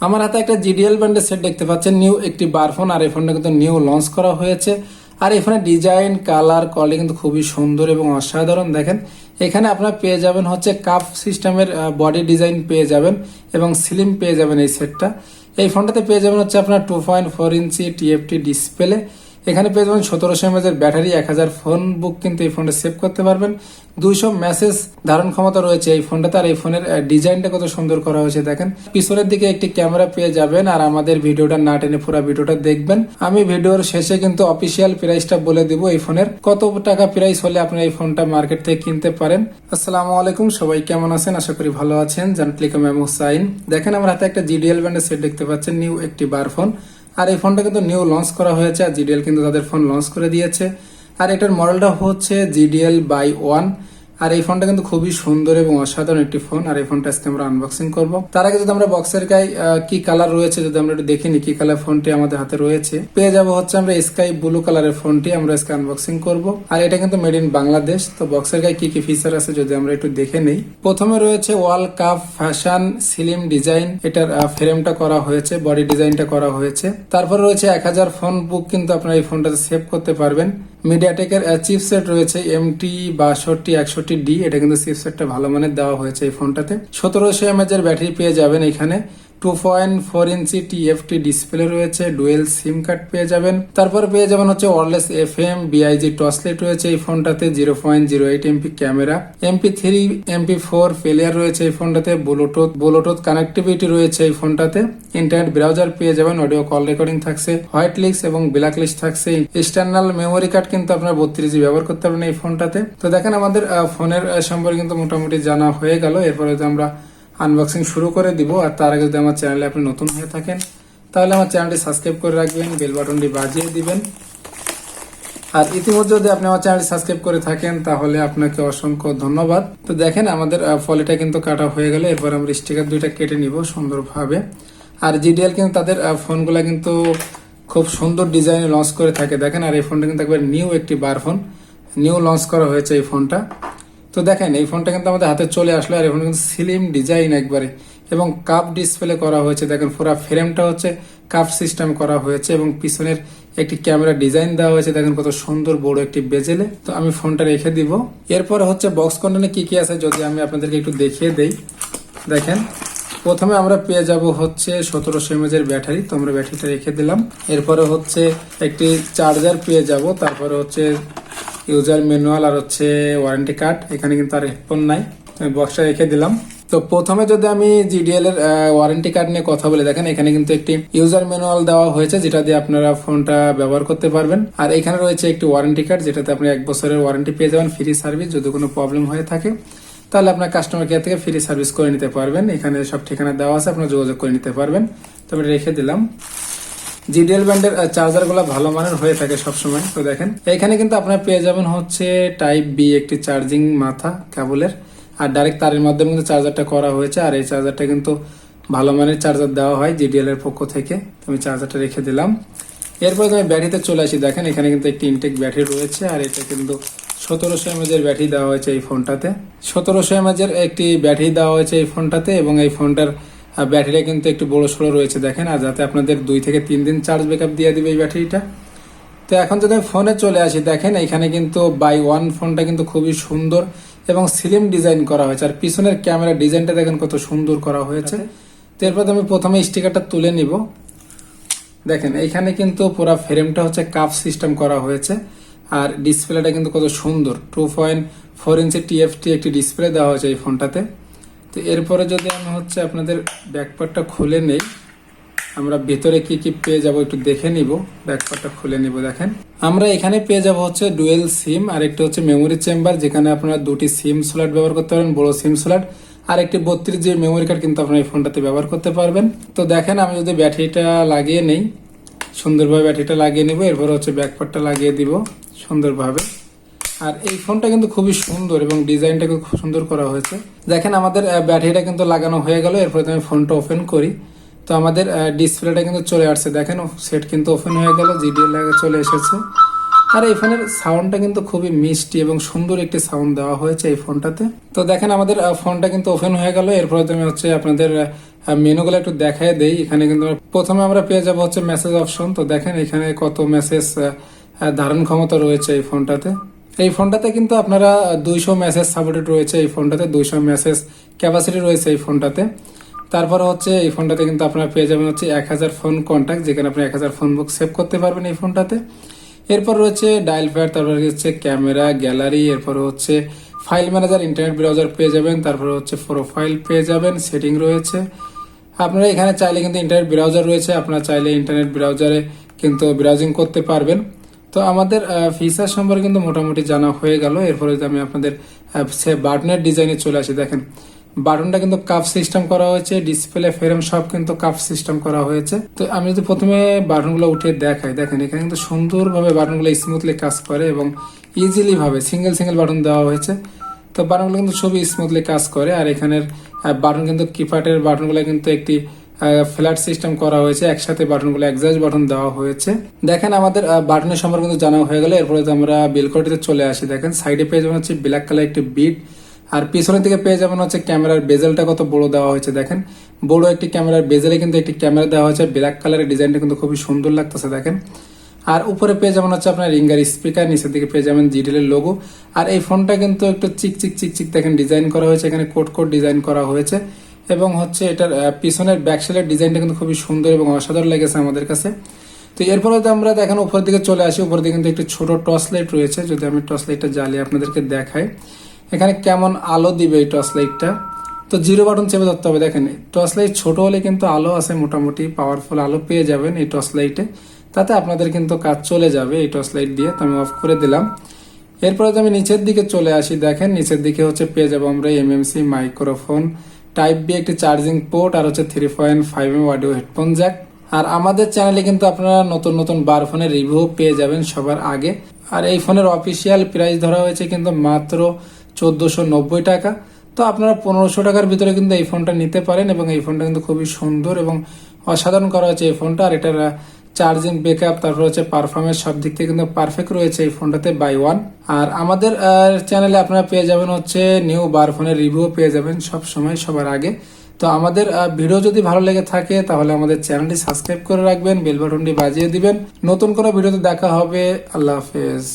আমার হাতে একটা জিডিএল ব্র্যান্ডের সেট দেখতে পাচ্ছেন নিউ একটি বার ফোন আর এই ফোনটা কিন্তু নিউ লঞ্চ করা হয়েছে। আর এই ফোনের ডিজাইন কালার কোয়ালিটি কিন্তু খুবই সুন্দর এবং অসাধারণ, দেখেন। এখানে আপনারা পেয়ে যাবেন হচ্ছে কাপ সিস্টেমের বডি ডিজাইন পেয়ে যাবেন এবং স্লিম পেয়ে যাবেন এই সেটটা এই ফোনটাতে পেয়ে যাবেন হচ্ছে আপনার two point four inch TFT display এখানে পেয়ে যাবেন সতেরোশো এমএজের ব্যাটারি, এক হাজার ফোন বুক কিন্তু এই ফোনটা সেভ করতে পারবেন। দুইশো মেসেজ ধারণ ক্ষমতা রয়েছে এই ফোনটাতে, আর এই ফোনের ডিজাইনটা কত সুন্দর করা হয়েছে দেখেন। পিছনের দিকে একটি ক্যামেরা পেয়ে যাবেন, আর আমাদের ভিডিওটা না টেনে পুরো ভিডিওটা দেখবেন। আমি ভিডিওর শেষে কিন্তু অফিসিয়াল প্রাইসটা বলে দিব এই ফোনের। কত টাকা প্রাইস হলে আপনি এই ফোনটা মার্কেট থেকে কিনতে পারেন? আসসালামু আলাইকুম, সবাই কেমন আছেন? আশা করি ভালো আছেন। জানক্লিকম এম হুসাইন দেখেন, আমার হাতে একটা জিডিএল ব্যান্ডের সেট দেখতে পাচ্ছেন নিউ একটি বার ফোন আর এই ফোনটা কিন্তু নিউ লঞ্চ করা হয়েছে, আর জিডিএল কিন্তু তাদের ফোন লঞ্চ করে দিয়েছে। আর এটার মডেলটা হচ্ছে জিডিএল বাই ওয়ান আর এই ফোনটা কিন্তু খুবই সুন্দর এবং অসাধারণ একটি ফোন। আর এই ফোনটা আজকে আমরা আনবক্সিং করব। তার আগে যদি আমরা বক্সের গায়ে কি কালার রয়েছে যদি আমরা একটু দেখিনি কি কালার ফোনটি আমাদের হাতে রয়েছে, পেয়ে যাব হচ্ছে আমরা স্কাই ব্লু কালারের ফোনটি আমরা আজকে আনবক্সিং করব। আর এটা কিন্তু মেড ইন বাংলাদেশ, তো বক্সের গায়ে কি কি ফিচার আছে যদি আমরা একটু দেখে নেই। প্রথমে রয়েছে ওয়াল কাপ ফ্যাশন সিলিম ডিজাইন এটার ফ্রেমটা করা হয়েছে বডি ডিজাইনটা করা হয়েছে। তারপর রয়েছে এক হাজার ফোন বুক কিন্তু আপনারা এই ফোনটাতে সেভ করতে পারবেন। মিডিয়াটেকের চিপসেট রয়েছে এমটি বাষট্টি, একষট্টি ডি এটা কিন্তু চিপসেটটা ভালো মানের দেওয়া হয়েছে এই ফোনটাতে সতেরোশো এমএচ এর ব্যাটারি পেয়ে যাবেন এখানে। Two point four inch TFT display রয়েছে ডুয়েল সিম কার্ড পেয়ে যাবেন। তারপর পেয়ে যাবেন হচ্ছে ওয়ারলেস এফ এম বিআইজি টসলেট রয়েছে এই ফোনটাতে zero point zero eight MP camera MP three MP four failure রয়েছে এই ফোনটাতে ব্লুটুথ ব্লুটুথ কানেক্টিভিটি রয়েছে এই ফোনটাতে। ইন্টারনেট ব্রাউজার পেয়ে যাবেন অডিও কল রেকর্ডিং থাকছে হোয়াইট লিস্ট এবং ব্ল্যাক লিস্ট থাকছে। এক্সটার্নাল মেমোরি কার্ড কিন্তু আপনার বত্রিশ জি ব্যবহার করতে পারবেন এই ফোনটাতে। তো দেখেন আমাদের ফোনের সম্পর্কে কিন্তু মোটামুটি জানা হয়ে গেল। এরপরে আমরা আনবক্সিং শুরু করে দিব। আর তার আগে যদি আমার চ্যানেলে আপনি নতুন হয়ে থাকেন, তাহলে আমার চ্যানেলটি সাবস্ক্রাইব করে রাখবেন বেল বাটনটি বাজিয়ে দিবেন। আর ইতিমধ্যে যদি আপনি আমার চ্যানেল সাবস্ক্রাইব করে থাকেন, তাহলে আপনাকে অসংখ্য ধন্যবাদ। তো দেখেন, আমাদের ফলিটা কিন্তু কাটা হয়ে গেল। এরপর আমরা স্টিকার দুইটা কেটে নিব সুন্দরভাবে। আর জিডিএল কিন্তু তাদের ফোনগুলা কিন্তু খুব সুন্দর ডিজাইনে লঞ্চ করে থাকে। দেখেন, আর এই ফোনটা কিন্তু একবার নিউ একটি বার ফোন নিউ লঞ্চ করা হয়েছে এই ফোনটা। তো দেখেন, এই ফোনটা কিন্তু আমাদের হাতে চলে আসলো আর এই ফোনটা কিন্তু স্লিম ডিজাইন একবারে। এবং কাপ ডিসপ্লে করা হয়েছে, দেখেন পুরো ফ্রেমটা হচ্ছে কাপ সিস্টেম করা হয়েছে এবং পিছনের একটি ক্যামেরা ডিজাইন দেওয়া হয়েছে, দেখেন কত সুন্দর বড় একটি বেজেলে তো আমি ফোনটা রেখে দিব। এরপরে হচ্ছে বক্স কন্টেন্টে কি কি আছে, যদি আমি আপনাদেরকে একটু দেখিয়ে দেই। দেখেন, প্রথমে আমরা পেয়ে যাব হচ্ছে সতেরোশো এমএজ এর ব্যাটারি তো আমরা ব্যাটারিটা রেখে দিলাম। এরপরে হচ্ছে একটি চার্জার পেয়ে যাব, তারপরে হচ্ছে ইউজার ম্যানুয়াল আর হচ্ছে ওয়ারেন্টি কার্ড, এখানে কিন্তু আর হেডফোন নাই, আমি বক্সটা রেখে দিলাম। তো প্রথমে যদি আমি জিডিএল এর ওয়ারেন্টি কার্ড নিয়ে কথা বলে, দেখেন এখানে কিন্তু একটি ইউজার ম্যানুয়াল দেওয়া হয়েছে, যেটা দিয়ে আপনারা ফোনটা ব্যবহার করতে পারবেন। আর এখানে রয়েছে একটি ওয়ারেন্টি কার্ড, যেটাতে আপনি এক বছরের ওয়ারেন্টি পেয়ে যাবেন, ফ্রি সার্ভিস, যদি কোনো প্রবলেম হয়ে থাকে। তাহলে আপনার কাস্টমার কেয়ার থেকে ফ্রি সার্ভিস করে নিতে পারবেন। এখানে সব ঠিকানা দেওয়া আছে, আপনারা যোগাযোগ করে নিতে পারবেন। তো আমি রেখে দিলাম। জিডিএল ব্যান্ডের চার্জারগুলো ভালো মানের হয়ে থাকে সবসময়। তো দেখেন, এখানে কিন্তু আপনার পেয়ে যাবেন হচ্ছে টাইপ বি একটি চার্জিং মাথা কেবলের। আর ডাইরেক্ট তারের মাধ্যমে কিন্তু চার্জারটা করা হয়েছে। আর এই চার্জারটা কিন্তু ভালো মানের চার্জার দেওয়া হয় জিডিএল এর পক্ষ থেকে। আমি চার্জারটা রেখে দিলাম। এরপর আমি ব্যাটারিতে চলে আসি, দেখেন এখানে কিন্তু একটি ইনটেক ব্যাটারি রয়েছে। আর এটা কিন্তু সতেরোশো এমএজ এর ব্যাটারি দেওয়া হয়েছে এই ফোনটাতে সতেরোশো এমএজ এর একটি ব্যাটারি দেওয়া হয়েছে এই ফোনটাতে এবং এই ফোনটার ব্যাটারিটা কিন্তু একটু বড় সড়ো রয়েছে দেখেন আর যাতে আপনাদের দুই থেকে তিন দিন চার্জ ব্যাকআপ দিয়ে দিবে এই ব্যাটারিটা। তো এখন যদি আমি ফোনে চলে আসি দেখেন এখানে কিন্তু বাই ওয়ান ফোনটা কিন্তু খুবই সুন্দর এবং স্লিম ডিজাইন করা হয়েছে। আর পিছনের ক্যামেরা ডিজাইনটা দেখেন কত সুন্দর করা হয়েছে। তো এরপর আমি প্রথমে স্টিকারটা তুলে নিব। দেখেন এইখানে কিন্তু পুরো ফ্রেমটা হচ্ছে কাপ সিস্টেম করা হয়েছে। আর ডিসপ্লেটা কিন্তু কত সুন্দর। Two point four inch TFT একটি ডিসপ্লে দেওয়া হয়েছে এই ফোনটাতে তো এরপরে যদি আমি হচ্ছে আপনাদের ব্যাকপার্টটা খুলে নেই, আমরা ভেতরে কি কি পেয়ে যাব একটু দেখে নিব। ব্যাকপার্টটা খুলে নিব, দেখেন। আমরা এখানে পেয়ে যাব হচ্ছে ডুয়েল সিম আর একটা হচ্ছে মেমোরি চেম্বার যেখানে আপনারা দুটি সিম স্লট ব্যবহার করতে পারেন, বড় সিম স্লট আর একটি বত্রিশ জিবি মেমোরি কার্ড কিন্তু আপনারা এই ফোনটাতে ব্যবহার করতে পারবেন। তো দেখেন, আমি যদি ব্যাটারিটা লাগিয়ে নেই, সুন্দরভাবে ব্যাটারিটা লাগিয়ে নিব, এরপর হচ্ছে ব্যাকপার্টটা লাগিয়ে দিব, সুন্দরভাবে। আর এই ফোনটা কিন্তু খুবই সুন্দর এবং ডিজাইনটা খুব সুন্দর করা হয়েছে। দেখেন আমাদের ব্যাটারিটা কিন্তু লাগানো হয়ে গেল, এরপরে আমি ফোনটা ওপেন করি। তো আমাদের ডিসপ্লেটা কিন্তু চলে আসছে। দেখেন সেট কিন্তু ওপেন হয়ে গেল জিডিএল চলে এসেছে। আর এই ফোনের সাউন্ডটা কিন্তু খুবই মিষ্টি এবং সুন্দর একটি সাউন্ড দেওয়া হয়েছে এই ফোনটাতে। তো দেখেন, আমাদের ফোনটা কিন্তু ওপেন হয়ে গেল, এরপরে আমি হচ্ছে আপনাদের মেনুগুলো একটু দেখায় দেই। এখানে কিন্তু প্রথমে আমরা পেয়ে যাব হচ্ছে মেসেজ অপশন তো দেখেন, এখানে কত মেসেজ ধারণ ক্ষমতা রয়েছে এই ফোনটাতে। এই ফোনটাতে কিন্তু আপনারা দুইশো মেসেজ সাপোর্টেড রয়েছে, এই ফোনটাতে দুইশো মেসেজ ক্যাপাসিটি রয়েছে এই ফোনটাতে। তারপর হচ্ছে এই ফোনটাতে কিন্তু আপনারা পেয়ে যাবেন হচ্ছে এক হাজার ফোন কন্ট্যাক্ট যেখানে আপনি এক হাজার ফোন বুক সেভ করতে পারবেন এই ফোনটাতে। এরপর রয়েছে ডায়াল প্যাড তারপর হচ্ছে ক্যামেরা গ্যালারি এরপর হচ্ছে ফাইল ম্যানেজার ইন্টারনেট ব্রাউজার পেয়ে যাবেন, তারপর হচ্ছে প্রোফাইল পেয়ে যাবেন সেটিং রয়েছে। আপনারা এখানে চাইলে কিন্তু ইন্টারনেট ব্রাউজার রয়েছে, আপনারা চাইলে ইন্টারনেট ব্রাউজারে কিন্তু ব্রাউজিং করতে পারবেন। তো আমাদের ফিচার সম্পর্কে কিন্তু মোটামুটি জানা হয়ে গেল। এরপরে আমি আপনাদের সে বাটনের ডিজাইনে চলে আসি, দেখেন। বাটনটা কিন্তু কাপ সিস্টেম করা হয়েছে ডিসপ্লে ফ্রেম সব কিন্তু কাপ সিস্টেম করা হয়েছে। তো আমি যদি প্রথমে বাটনগুলো উঠে দেখাই, দেখেন, এখানে কিন্তু সুন্দরভাবে বাটনগুলো স্মুথলি কাজ করে এবং ইজিলি ভাবে সিঙ্গেল সিঙ্গেল বাটন দেওয়া হয়েছে। তো বাটনগুলো কিন্তু খুবই স্মুথলি কাজ করে, আর এখানের বাটন কিন্তু কিপ্যাডের বাটনগুলো কিন্তু একটি ফ্ল্যাট সিস্টেম করা হয়েছে, একসাথে বাটনগুলো একজাস্ট বাটন দেওয়া হয়েছে। দেখেন আমাদের বাটনের সম্পর্কে কিন্তু জানা হয়ে গেল, এরপরে আমরা বিলকটিতে চলে আসি। দেখেন সাইডে পেয়ে যাবেন হচ্ছে ব্ল্যাক কালার একটি বিট আর পিছনের দিকে পেয়ে যাবেন হচ্ছে ক্যামেরার বেজেলটা কত বড় দেওয়া হয়েছে। দেখেন, বড় একটি ক্যামেরার বেজেলে কিন্তু একটি ক্যামেরা দেওয়া হয়েছে ব্ল্যাক কালারের ডিজাইনটা কিন্তু খুবই সুন্দর লাগতেছে, দেখেন। আর উপরে পেয়ে যাবেন হচ্ছে আপনার রিঙ্গার স্পিকার নিচের দিকে পেয়ে যাবেন জিটেলের লোগো আর এই ফোনটা কিন্তু একটু চিক চিক চিক চিক দেখেন ডিজাইন করা হয়েছে, এখানে কোট কোট ডিজাইন করা হয়েছে। এবং হচ্ছে এটার পিছনের ব্যাকসেলের ডিজাইনটা কিন্তু খুবই সুন্দর এবং অসাধারণ লেগেছে আমাদের কাছে। তো এরপরে যদি আমরা দেখেন, উপরের দিকে চলে আসি, উপরের দিকে কিন্তু একটি ছোট টর্চ লাইট রয়েছে। যদি আমি টর্চ লাইটটা জ্বালিয়ে আপনাদেরকে দেখাই, এখানে কেমন আলো দিবে এই টর্চ লাইটটা তো জিরো বাটন চেপে ধরতে হবে। দেখেন টর্চ লাইট ছোট হলে কিন্তু আলো আছে মোটামুটি পাওয়ারফুল আলো পেয়ে যাবেন এই টর্চ লাইটে তাতে আপনাদের কিন্তু কাজ চলে যাবে এই টর্চ লাইট দিয়ে। তো আমি অফ করে দিলাম। এরপরে যদি আমি নিচের দিকে চলে আসি, দেখেন, নিচের দিকে হচ্ছে পেয়ে যাব আমরা এমএমসি মাইক্রোফোন টাইপ বি একটি চার্জিং পোর্ট আর হচ্ছে three point five M audio headphone jack আর আমাদের চ্যানেলে কিন্তু আপনারা নতুন নতুন বার ফোনের রিভিউ পেয়ে যাবেন সবার আগে। আর এই ফোনের অফিসিয়াল প্রাইস ধরা হয়েছে কিন্তু মাত্র চোদ্দোশো নব্বই টাকা। তো আপনারা পনেরোশো টাকার ভিতরে কিন্তু এই ফোনটা নিতে পারেন এবং এই ফোনটা কিন্তু খুবই সুন্দর এবং অসাধারণ করা হয়েছে এই ফোনটা আর এটার চার্জিং ব্যাকআপ, তারপর হচ্ছে পারফরমেন্স সব দিক থেকে কিন্তু পারফেক্ট রয়েছে এই ফোনটাতে বাই ওয়ান আর আমাদের চ্যানেলে আপনারা পেয়ে যাবেন হচ্ছে নিউ বার ফোনের রিভিউ পেয়ে যাবেন সব সময় সবার আগে। তো আমাদের ভিডিও যদি ভালো লেগে থাকে, তাহলে আমাদের চ্যানেলটি সাবস্ক্রাইব করে রাখবেন বেল বাটনটি বাজিয়ে দিবেন। নতুন কোনো ভিডিওতে দেখা হবে, আল্লাহ হাফেজ।